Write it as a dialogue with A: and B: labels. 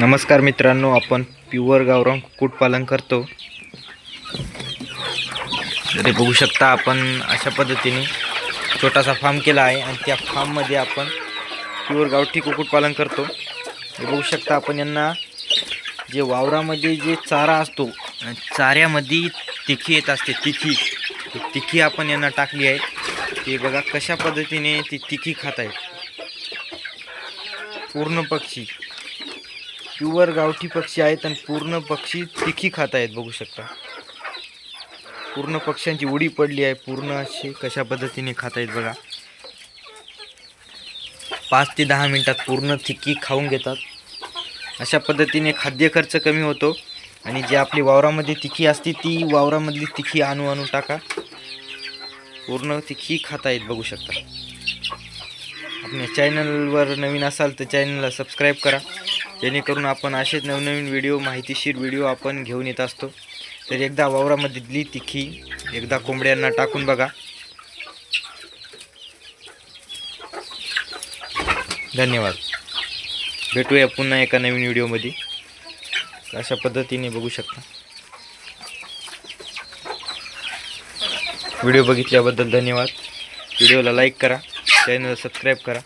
A: नमस्कार मित्रांनो आपण प्युअर गावरान कुक्कुटपालन करतो. तर बघू शकता आपण अशा पद्धतीने छोटासा फार्म केला आहे आणि त्या फार्ममध्ये आपण प्युअर गावठी कुक्कुटपालन करतो. हे बघू शकता आपण यांना जे वावरामध्ये जे चारा असतो चाऱ्यामध्ये तिखी येत असते तिखी. तिखी आपण यांना टाकली आहे. ते बघा कशा पद्धतीने ती तिखी खात आहेत पूर्ण पक्षी. प्युअर गावठी पक्षी आहेत आणि पूर्ण पक्षी तिखी खात आहेत बघू शकता. पूर्ण पक्ष्यांची उडी पडली आहे पूर्ण अशी कशा पद्धतीने खात आहेत बघा. पाच ते दहा मिनटात पूर्ण तिखी खाऊन घेतात. अशा पद्धतीने खाद्य खर्च कमी होतो आणि जी आपली वावरामध्ये तिखी असते ती वावरामधली तिखी आणू आणू टाका. पूर्ण तिखी खाता येत बघू शकता. आपल्या चॅनलवर नवीन असाल तर चॅनलला सबस्क्राईब करा. जेणेकरून आपण असेच नवनवीन व्हिडिओ माहितीशीर व्हिडिओ आपण घेऊन येत असतो. तर एकदा वावरामधली तिखी एकदा कोंबड्यांना टाकून बघा. धन्यवाद. भेटूया पुन्हा एका नवीन व्हिडिओमध्ये. अशा पद्धतीने बघू शकता. व्हिडिओ बघितल्याबद्दल धन्यवाद. व्हिडिओला लाईक करा. चॅनल सबस्क्राईब करा.